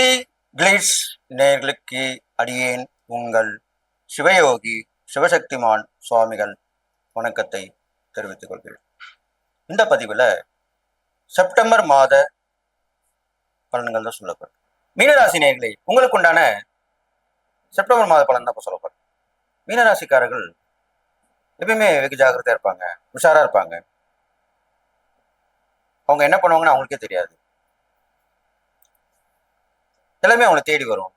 ஸ்ருதி glitz நேர்களுக்கு அடியேன் உங்கள் சிவயோகி சிவசக்திமான் சுவாமிகள் வணக்கத்தை தெரிவித்துக் கொள்கிறேன். இந்த பதிவில் செப்டம்பர் மாத பலன்கள் தான் சொல்லப்படும். மீனராசி நேர்களை உங்களுக்கு உண்டான செப்டம்பர் மாத பலன் தான் இப்போ சொல்லப்படும். மீனராசிக்காரர்கள் எப்பயுமே வெகு ஜாக்கிரதையா இருப்பாங்க உஷாரா இருப்பாங்க. அவங்க என்ன பண்ணுவாங்கன்னு அவங்களுக்கே தெரியாது. எல்லாமே அவனை தேடி வரும்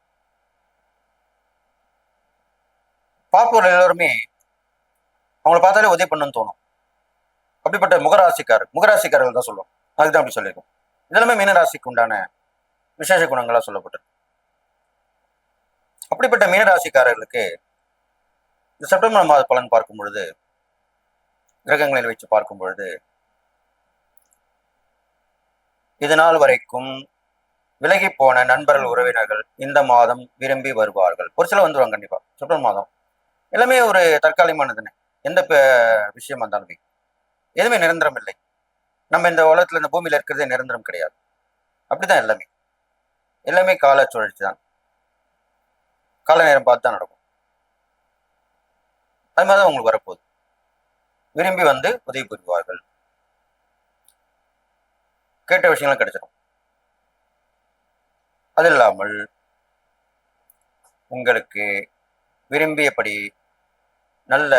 பார்ப்பவர் எல்லோருமே அவங்கள பார்த்தாலே உதவி பண்ணணும்னு தோணும். அப்படிப்பட்ட முகராசிக்காரர் முகராசிக்காரர்கள் தான் சொல்லுவோம் அதுதான் அப்படி சொல்லியிருக்கோம். இதெல்லாமே மீனராசிக்கு உண்டான விசேஷ குணங்களா சொல்லப்பட்டது அப்படிப்பட்ட மீனராசிக்காரர்களுக்கு இந்த செப்டம்பர் மாத பலன் பார்க்கும் பொழுது கிரகங்களில் வச்சு பார்க்கும் பொழுது இது நாள் வரைக்கும் விலகி போன நண்பர்கள் உறவினர்கள் இந்த மாதம் விரும்பி வருவார்கள். ஒரு சில வந்துருவாங்க கண்டிப்பா. செப்டம்பர் மாதம். எல்லாமே ஒரு தற்காலிகமானதுன்னு எந்த விஷயம் விஷயமா எதுவுமே நிரந்தரம் இல்லை. நம்ம இந்த உலகத்துல இந்த பூமியில இருக்கிறதே நிரந்தரம் கிடையாது. அப்படிதான் எல்லாமே. எல்லாமே கால சுழற்சி தான். கால நேரம் பார்த்து தான் நடக்கும். அது மாதிரி தான் உங்களுக்கு வரப்போகுது. விரும்பி வந்து உதவி புரிவார்கள். கேட்ட விஷயங்களும் கிடைச்சிடும் அது இல்லாமல் உங்களுக்கு விரும்பியபடி நல்ல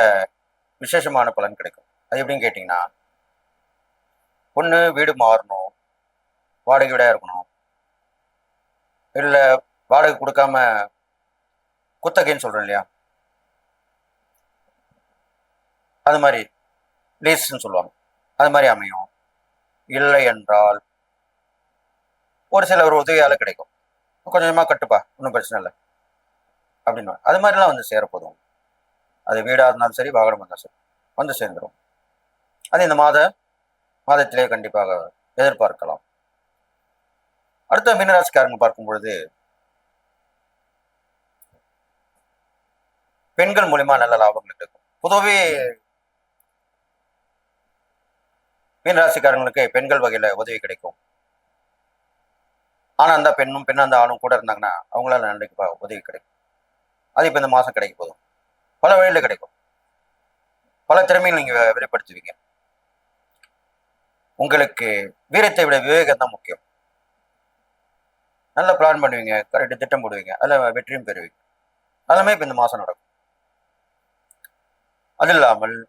விசேஷமான பலன் கிடைக்கும். அது எப்படின்னு கேட்டிங்கன்னா ஒன்று வீடு மாறணும் வாடகை வீடாக இருக்கணும் இல்லை வாடகை கொடுக்காம குத்தகைன்னு சொல்கிறோம் இல்லையா? அது மாதிரி லீஸ்ன்னு சொல்லுவாங்க. அது மாதிரி அமையும். இல்லை என்றால் ஒரு சில ஒரு உதவியால கிடைக்கும். கொஞ்சம் கொஞ்சமாக கட்டுப்பா ஒன்றும் பிரச்சனை இல்லை. அப்படின்னு அது மாதிரிலாம் வந்து சேரப்போதும் அது வீடாக இருந்தாலும் சரி வாகனம் இருந்தாலும் சரி வந்து சேர்ந்துடும் அது இந்த மாத மாதத்திலே கண்டிப்பாக எதிர்பார்க்கலாம். அடுத்த மீனராசிக்காரங்க பார்க்கும் பொழுது பெண்கள் மூலியமா நல்ல லாபங்கள் கிடைக்கும் பொதுவே மீனராசிக்காரங்களுக்கு பெண்கள் வகையில உதவி கிடைக்கும். ஆனால் அந்த பெண்ணும் பெண் அந்த ஆணும் கூட இருந்தாங்கன்னா அவங்களால கண்டிப்பா உதவி கிடைக்கும். அது இப்போ இந்த மாதம் கிடைக்க போதும். பல வழியில் கிடைக்கும். பல திறமைகள் நீங்க வெ- வெளிப்படுத்துவீங்க. உங்களுக்கு வீரத்தை விட விவேகம் தான் முக்கியம். நல்ல பிளான் பண்ணுவீங்க கரெக்டாக திட்டம் போடுவீங்க அதில் வெற்றியும் பெறுவீங்க. அதெல்லாமே இப்போ இந்த மாதம் நடக்கும். அது இல்லாமல்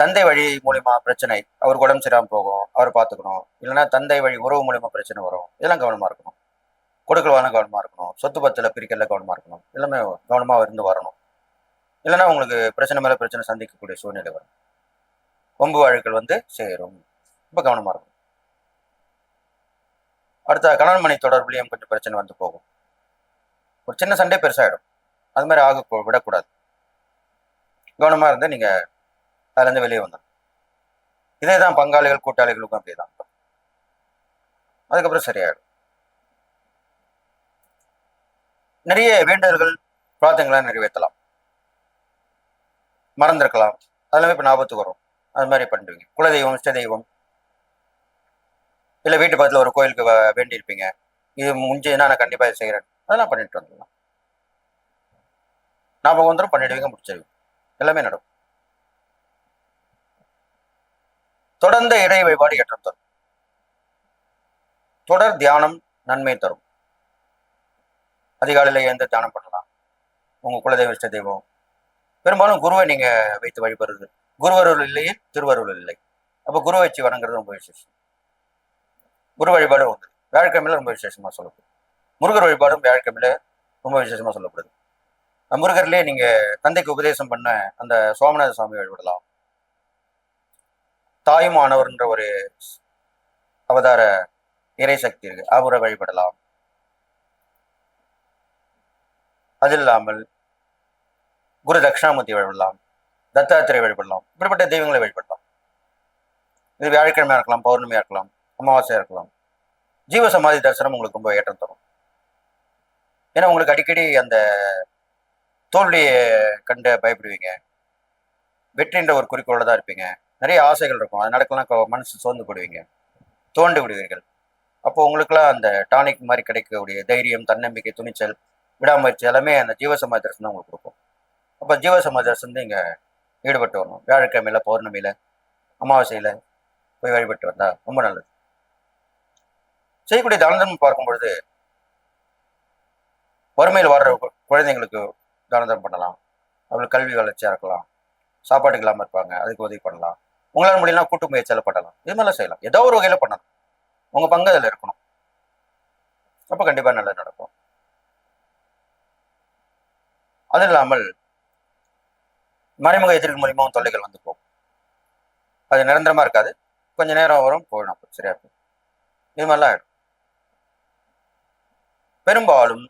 தந்தை வழி மூலிமா பிரச்சனை அவருக்கு உடம்பு சரியாமல் போகும் அவர் பார்த்துக்கணும். இல்லைன்னா தந்தை வழி உறவு மூலிமா பிரச்சனை வரும். இதெல்லாம் கவனமாக இருக்கணும். கொடுக்கல் வாங்க கவனமாக இருக்கணும். சொத்து பத்தில் பிரிக்கல கவனமாக இருக்கணும். எல்லாமே கவனமாக இருந்து வரணும். இல்லைன்னா உங்களுக்கு பிரச்சனை மேலே பிரச்சனை சந்திக்கக்கூடிய சூழ்நிலை வரும். கொம்பு வழக்குகள் வந்து சேரும். ரொம்ப கவனமாக இருக்கும் அடுத்த கணவன் மணி தொடர்புலையும் கொஞ்சம் பிரச்சனை வந்து போகும். ஒரு சின்ன சண்டே பெருசாகிடும் அது மாதிரி ஆக விடக்கூடாது. கவனமாக இருந்து நீங்கள் அதுல இருந்து வெளியே வந்துடும் இதே தான் பங்காளிகள் கூட்டாளிகளுக்கும் அப்படிதான். அதுக்கப்புறம் சரியாயிடும். நிறைய வேண்டர்கள் பிரார்த்தனைகளை நிறைவேற்றலாம். மறந்துருக்கலாம். அதெல்லாமே இப்போ ஞாபகத்துக்கு வரும். அது மாதிரி பண்ணுவீங்க. குலதெய்வம் இஷ்ட தெய்வம் இல்லை வீட்டு பக்கத்தில் ஒரு கோயிலுக்கு வேண்டியிருப்பீங்க. இது முடிஞ்சதுன்னா நான் கண்டிப்பாக இது செய்கிறேன் அதெல்லாம் பண்ணிட்டு வந்துடலாம். ஞாபகம் வந்துடும் பண்ணிடுவீங்க முடிச்சிருவீங்க. எல்லாமே நடக்கும். தொடர்ந்த இறை வழிபாடு ஏற்றம் தரும் தொடர் தியானம் நன்மை தரும். அதிகாலையில் எழுந்து தியானம் பண்ணலாம். உங்க குலதெய்வ இஷ்ட தெய்வம். பெரும்பாலும் குருவை நீங்க வைத்து வழிபடுறது. குருவருள் இல்லையே திருவருள் இல்லை. அப்போ குரு வச்சு வணங்குறது ரொம்ப விசேஷம். குரு வழிபாடு உண்டு. வியாழக்கிழமையில ரொம்ப விசேஷமா சொல்லப்படுது. முருகர் வழிபாடும் வியாழக்கிழமையில ரொம்ப விசேஷமா சொல்லப்படுது. முருகர்லேயே முருகர்லயே நீங்க தந்தைக்கு உபதேசம் பண்ண அந்த சோமநாத சுவாமி வழிபடலாம். தாயுமானவர்ன்ற ஒரு அவதார இறை சக்தி இருக்கு அவரை வழிபடலாம். அது இல்லாமல் குரு தட்சிணாமூர்த்தி வழிபடலாம். தத்தாத்திரை வழிபடலாம். இப்படிப்பட்ட தெய்வங்களை வழிபடலாம். இது வியாழக்கிழமையா இருக்கலாம் பௌர்ணமியாக இருக்கலாம் அமாவாசையாக இருக்கலாம். ஜீவ சமாதி தரிசனம் உங்களுக்கு ரொம்ப ஏற்றம் தரும். ஏன்னா உங்களுக்கு அடிக்கடி அந்த தோல்வியை கண்டு பயப்படுவீங்க. வெற்றின்ற ஒரு குறிக்கோளோட தான் இருப்பீங்க. நிறைய ஆசைகள் இருக்கும். அது நடக்கலாம் மனசு சோர்ந்து போடுவீங்க. தோண்டு விடுவீர்கள். அப்போ உங்களுக்குலாம் அந்த டானிக் மாதிரி கிடைக்கக்கூடிய தைரியம் தன்னம்பிக்கை துணிச்சல் விடாமுயற்சி எல்லாமே அந்த ஜீவசமாதி தரிசனம் உங்களுக்கு கொடுக்கும். அப்போ ஜீவசமாதி தரிசனம் இங்கே ஈடுபட்டு வரணும். வியாழக்கிழமையில பௌர்ணமியில அமாவாசையில போய் வழிபட்டு வந்தா ரொம்ப நல்லது. செய்யக்கூடிய தானதம் பார்க்கும் பொழுது வறுமையில் வர்ற குழந்தைங்களுக்கு குழந்தைங்களுக்கு தர்மம் பண்ணலாம். அவங்களுக்கு கல்வி வளர்ச்சியாக இருக்கலாம். சாப்பாட்டுக்கு இல்லாமல் இருப்பாங்க. அதுக்கு உதவி பண்ணலாம். உங்களால் முடியலாம் கூட்டு முயற்சியால் பண்ணலாம் இது மாதிரிலாம் செய்யலாம். ஏதோ ஒரு வகையில் பண்ணலாம். உங்கள் பங்கு அதில் இருக்கணும். அப்போ கண்டிப்பாக நல்லது நடக்கும். அது இல்லாமல் மறைமுக எதிர்கள் மூலியமாகவும் தொல்லைகள் வந்து போகும். அது நிரந்தரமாக இருக்காது. கொஞ்ச நேரம் வரும் போயிடும் அப்போ. சரியா போயிடும் இது மாதிரிலாம் ஆயிடும். பெரும்பாலும்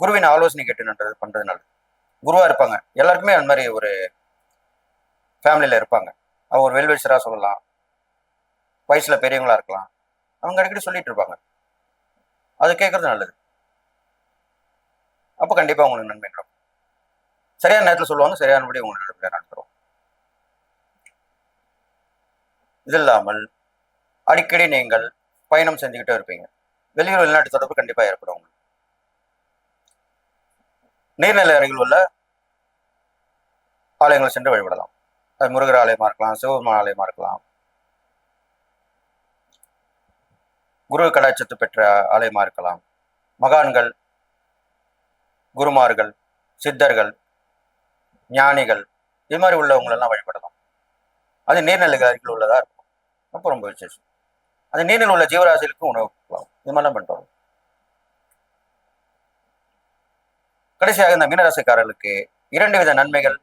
குருவின் ஆலோசனை கேட்டு நன்றது பண்றது நல்லது. குருவா இருப்பாங்க. எல்லாருக்குமே அந்த மாதிரி ஒரு ஃபேமிலியில இருப்பாங்க. அவங்க ஒரு வெல்விஷரா சொல்லலாம். வயசுல பெரியவங்களா இருக்கலாம். அவங்க அடிக்கடி சொல்லிட்டு இருப்பாங்க. அது கேட்கறது நல்லது. அப்போ கண்டிப்பாக உங்களுக்கு நன்மை நடக்கும். சரியான நேரத்தில் சொல்லுவாங்க சரியானபடி உங்களுக்கு நடப்பில் நடத்துகிறோம் இது இல்லாமல் அடிக்கடி நீங்கள் பயணம் செஞ்சுக்கிட்டே இருப்பீங்க. வெளியூர் வெளிநாட்டு தொடர்பு கண்டிப்பாக ஏற்படும் உங்களுக்கு. நீர்நிலை அருகில் உள்ள ஆலயங்கள் சென்று வழிபடலாம். முருகர் ஆலயமா இருக்கலாம் சிவபெருமான் ஆலயமா இருக்கலாம். குரு கடாட்சத்து பெற்ற ஆலயமா இருக்கலாம். மகான்கள் குருமார்கள் சித்தர்கள் ஞானிகள் இது மாதிரி உள்ளவங்களெல்லாம் வழிபடலாம். அது நீர்நிலைகள் அருகில் உள்ளதா இருக்கும். அப்போ ரொம்ப விசேஷம். அந்த நீரில் உள்ள ஜீவராசிகளுக்கும் உணவு கொடுக்கலாம். இது மாதிரிலாம் பண்ணிட்டு கடைசியாக இந்த மீனராசிக்காரர்களுக்கு இரண்டு வித நன்மைகள்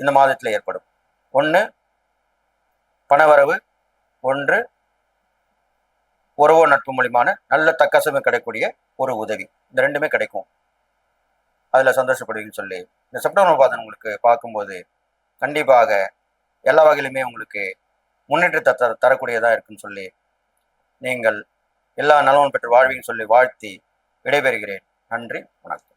இந்த மாதத்தில் ஏற்படும். ஒன்று பணவரவு. ஒன்று உறவோ நட்பு மூலியமான நல்ல தக்கசமே கிடைக்கக்கூடிய ஒரு உதவி. இந்த ரெண்டுமே கிடைக்கும். அதில் சந்தோஷப்படுவீங்கன்னு சொல்லி. இந்த செப்டம்பர் மாதம் உங்களுக்கு பார்க்கும்போது கண்டிப்பாக எல்லா வகையிலுமே உங்களுக்கு முன்னேற்றத்தை தர தரக்கூடியதாக இருக்குன்னு சொல்லி நீங்கள் எல்லா நலமும் பெற்று வாழ்வீங்கன்னு சொல்லி வாழ்த்தி விடைபெறுகிறேன். நன்றி வணக்கம்.